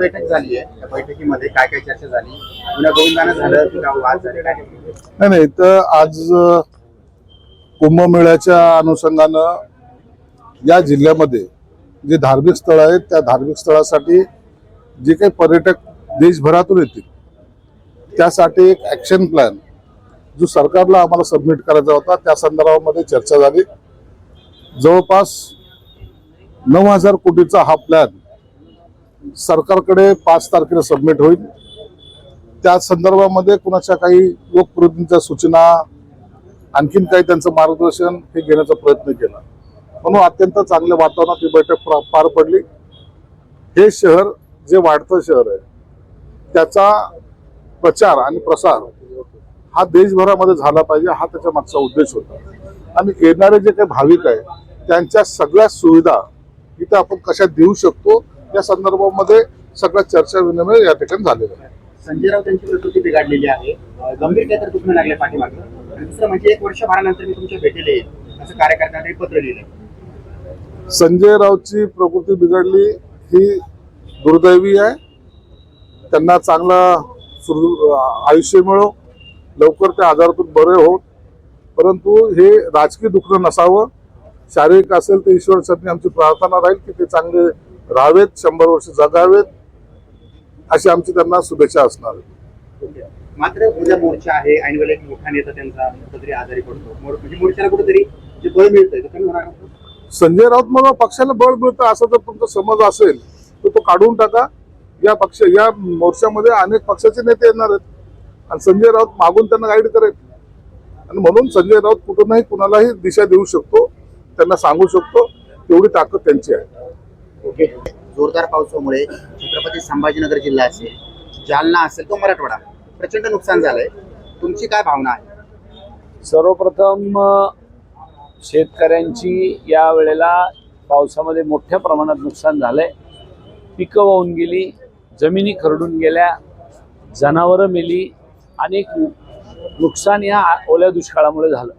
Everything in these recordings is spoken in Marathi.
बैठक झाली आहे. त्या बैठकीमध्ये काय काय चर्चा झाली? पुन्हा गोविंदानं झालं की गाव वाद झाले? काय नाही नाही तर आज कुंभमेळ्याच्या अनुषंगानं या जिल्ह्यामध्ये जे धार्मिक स्थळ आहेत त्या धार्मिक स्थळासाठी जे काही पर्यटक देशभरातून येतील त्यासाठी एक ॲक्शन प्लॅन जो सरकारला आम्हाला सबमिट करायचा होता त्या संदर्भामध्ये चर्चा झाली. जवळपास नऊ हजार कोटीचा हा प्लॅन सरकारकडे पाच तारखेला सबमिट होईल. त्या संदर्भामध्ये कुणाच्या काही लोकप्रतिनिधींच्या सूचना आणखीन काही त्यांचं मार्गदर्शन हे घेण्याचा प्रयत्न केला. म्हणून अत्यंत चांगल्या वातावरणात ही बैठक पार पडली. हे शहर जे वाढतं शहर आहे त्याचा प्रचार आणि प्रसार हा देशभरामध्ये झाला पाहिजे हा त्याच्या मागचा उद्देश होता. आणि येणारे जे काही भाविक आहे त्यांच्या सगळ्या सुविधा इथे आपण कशा देऊ शकतो या संदर्भामध्ये सगळ्या चर्चा विनिमय या ठिकाणी झालेला आहे. संजय राऊत यांची प्रकृती बिघडलेली आहे. गंभीर काहीतरी दुखणं लागले पाठीमागं? दुसरं म्हणजे एक वर्षभरानंतर मी तुमच्या भेटीला येईल. असं कार्यकर्त्यांना एक पत्र लिहिलं संजय राऊतची प्रकृती बिघडली ही दुर्दैवी आहे. त्यांना चांगला सुरू आयुष्य मिळो. लवकर त्या आजारातून बरे होत. परंतु हे राजकीय दुखणं नसावं. शारीरिक असेल तर ईश्वरचरणी आमची प्रार्थना राहील की ते चांगले राहावेत शंभर वर्ष जगावेत अशी आमची त्यांना शुभेच्छा असणार. आहे. मात्र उद्या मोर्चा आहे वेळेला एक मोठा नेता त्यांचा कुठेतरी आजारी पडतो. म्हणजे मोर्चाला कुठेतरी जे बळ मिळतंय कमी होणार? संजय राऊत मला पक्षाला बळ मिळतं असं जर तुमचा समज असेल तर तो काढून टाका. या पक्ष या मोर्चामध्ये अनेक पक्षाचे नेते येणार आहेत. आणि संजय राऊत मागून त्यांना गाईड करेल. आणि म्हणून संजय राऊत कुठूनही कुणालाही दिशा देऊ शकतो त्यांना सांगू शकतो तेवढी ताकद त्यांची आहे. ओके? जोरदार पावसामुळे छत्रपती संभाजीनगर जिल्हा असेल जालना असेल तो मराठवाडा प्रचंड नुकसान झालंय. तुमची काय भावना आहे? सर्वप्रथम शेतकऱ्यांची या वेळेला पावसामध्ये मोठ्या प्रमाणात नुकसान झालंय. पिकं वाहून गेली जमिनी खरडून गेल्या जनावरं मेली अनेक नुकसान या ओल्या दुष्काळामुळे झालं.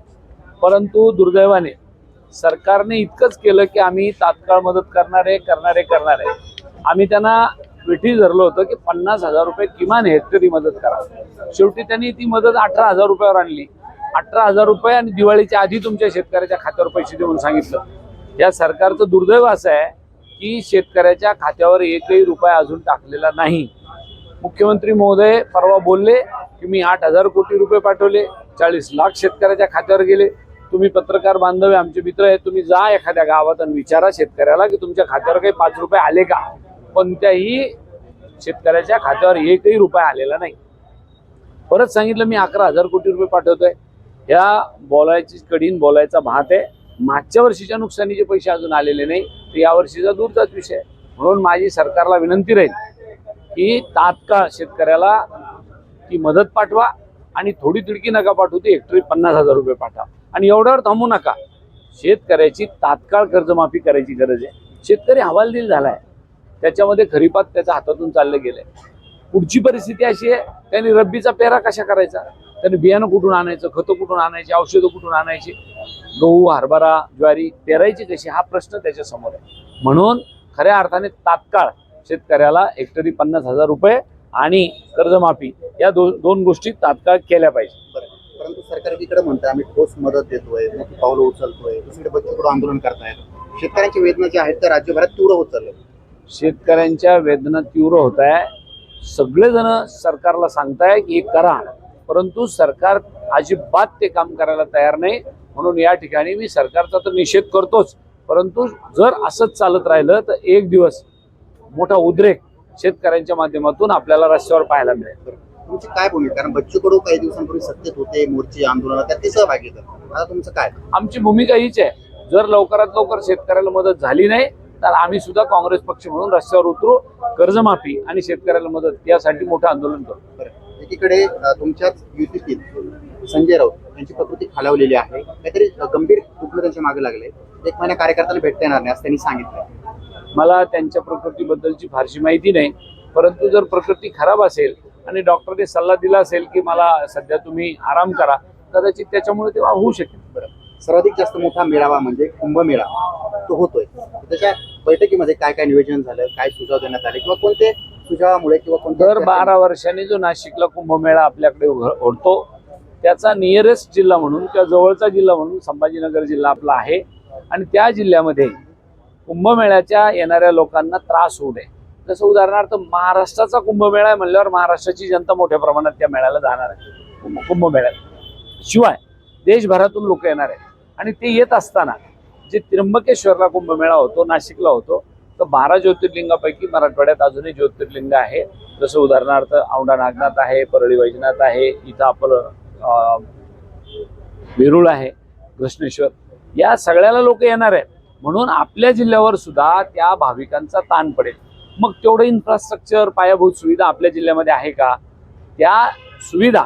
परंतु दुर्दैवाने सरकारने इतकंच केलं की आम्ही तात्काळ मदत करणार आहे करणार आहे करणार आहे. आम्ही त्यांना विठी धरलं होतं की पन्नास हजार रुपये किमान हेक्टरी मदत करा. शेवटी त्यांनी ती मदत अठरा हजार रुपयावर आणली. अठरा हजार रुपये आणि दिवाळीच्या आधी तुमच्या शेतकऱ्याच्या खात्यावर पैसे देऊन सांगितलं. या सरकारचं दुर्दैव असं आहे की शेतकऱ्याच्या खात्यावर एकही रुपया अजून टाकलेला नाही. मुख्यमंत्री महोदय परवा बोलले की मी आठ हजार कोटी रुपये पाठवले चाळीस लाख शेतकऱ्याच्या खात्यावर गेले. तुम्ही पत्रकार बांधव आमचे मित्र आहेत तुम्ही जा एखाद्या गावात आणि विचारा शेतकऱ्याला की तुमच्या खात्यावर काही पाच रुपये आले का? कोणत्याही शेतकऱ्याच्या खात्यावर एकही रुपये आलेला नाही. परत सांगितलं मी अकरा हजार कोटी रुपये पाठवतोय. ह्या बोलायची कडीन बोलायचा भात आहे. मागच्या वर्षीच्या नुकसानीचे पैसे अजून आलेले नाही. तर यावर्षीचा दूरचाच विषय म्हणून माझी सरकारला विनंती राहील की तात्काळ शेतकऱ्याला ती मदत पाठवा आणि थोडी तिडकी नका पाठवू ती हेक्टरी पन्नास हजार रुपये पाठवा. आणि एवढ्यावर थांबू नका. शेतकऱ्याची तात्काळ कर्जमाफी करायची गरज आहे. शेतकरी हवालदिल झालाय. त्याच्यामध्ये खरीपात त्याच्या हातातून चाललं गेलंय पुढची परिस्थिती अशी आहे त्यांनी रब्बीचा पेरा कशा करायचा? त्यांनी बियाणं कुठून आणायचं खतं कुठून आणायची औषधं कुठून आणायची? गहू हरभरा ज्वारी पेरायची कशी? हा प्रश्न त्याच्यासमोर आहे. म्हणून खऱ्या अर्थाने तात्काळ शेतकऱ्याला हेक्टरी पन्नास हजार रुपये आणि कर्जमाफी या दो दोन गोष्टी तात्काळ केल्या पाहिजे. परंतु सरकार एकीकडे म्हणतं आम्ही ठोस मदत देतोय मोठी पावलं उचलतोय दुसरीकडे बच्चूकडे आंदोलन करतायत. शेतकऱ्यांची वेदना ज्या आहेत त्या राज्यभरात तीव्र होत चालल्या शेतकऱ्यांच्या वेदना तीव्र होत आहे. सगळेजण सरकारला सांगताय की हे करा परंतु सरकार अजिबात ते काम करायला तयार नाही. म्हणून या ठिकाणी मी सरकारचा तर निषेध करतोच. परंतु जर असंच चालत राहिलं तर एक दिवस मोठा उद्रेक शेतकऱ्यांच्या माध्यमातून आपल्याला रस्त्यावर पाहायला मिळेल. तुमची काय भूमिका कारण बच्चू कडू काही दिवसांपूर्वी सत्तेत होते मोर्चे आंदोलन त्यात ते सहभागी आता तुमचं काय? आमची भूमिका हीच आहे. जर लवकरात लवकर शेतकऱ्याला मदत झाली नाही तर आम्ही सुद्धा काँग्रेस पक्ष म्हणून रस्त्यावर उतरू कर्जमाफी आणि शेतकऱ्याला मदत. यासाठी मोठं आंदोलन करू. एकीकडे तुमच्याच युतीतील संजय राऊत यांची प्रकृती खालावलेली आहे. काहीतरी गंभीर दुखणं त्यांच्या मागे लागले. एक महिना कार्यकर्त्यांना भेटता येणार नाही असं त्यांनी सांगितलं. मला त्यांच्या प्रकृतीबद्दलची फारशी माहिती नाही. परंतु जर प्रकृती खराब असेल आणि डॉक्टरने सल्ला दिला असेल की मला सध्या तुम्ही आराम करा कदाचित त्याच्यामुळे तेव्हा होऊ शकेल. बरं. सर्वाधिक जास्त मोठा मेळावा म्हणजे कुंभमेळा. तो होतोय. त्याच्या बैठकीमध्ये काय काय नियोजन झालं काय सुझाव देण्यात आले किंवा कोणते सुझावामुळे किंवा दर बारा वर्षांनी जो नाशिकला कुंभमेळा आपल्याकडे होतो त्याचा नियरेस्ट जिल्हा म्हणून किंवा जवळचा जिल्हा म्हणून संभाजीनगर जिल्हा आपला आहे. आणि त्या जिल्ह्यामध्ये कुंभमेळ्याच्या येणाऱ्या लोकांना त्रास होऊ नये. जसं उदाहरणार्थ महाराष्ट्राचा कुंभमेळा आहे म्हणल्यावर महाराष्ट्राची जनता मोठ्या प्रमाणात त्या मेळ्याला जाणार आहे. कुंभमेळ्यात. शिवाय देशभरातून लोक येणार आहेत. आणि ते येत असताना जे त्र्यंबकेश्वरला कुंभमेळा होतो नाशिकला होतो तर बारा ज्योतिर्लिंगापैकी मराठवाड्यात अजूनही ज्योतिर्लिंग आहे. जसं उदाहरणार्थ औंढा नागनाथ आहे परळी वैजनाथ आहे इथं आपलं वेरूळ आहे कृष्णेश्वर या सगळ्याला लोक येणार आहेत. म्हणून आपल्या जिल्ह्यावर सुद्धा त्या भाविकांचा ताण पडेल. मग तेवढं इन्फ्रास्ट्रक्चर पायाभूत सुविधा आपल्या जिल्ह्यामध्ये आहे का? त्या सुविधा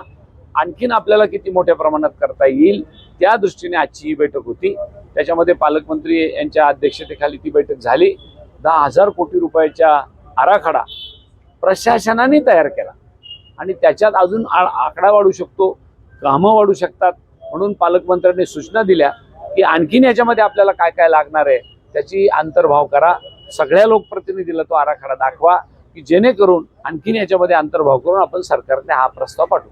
आणखीन आपल्याला किती मोठ्या प्रमाणात करता येईल त्या दृष्टीने आजची ही बैठक होती. त्याच्यामध्ये पालकमंत्री यांच्या अध्यक्षतेखाली ती बैठक झाली. दहा हजार कोटी रुपयाच्या आराखडा प्रशासनाने तयार केला. आणि त्याच्यात अजून आ- आकडा वाढू शकतो कामं वाढू शकतात. म्हणून पालकमंत्र्यांनी सूचना दिल्या की आणखीन याच्यामध्ये आपल्याला काय काय लागणार आहे त्याची अंतर्भाव करा. सगळ्या लोकप्रतिनिधीला तो आराखडा दाखवा की जेणेकरून आणखीन याच्यामध्ये अंतर्भाव करून आपण सरकारने हा प्रस्ताव पाठवू.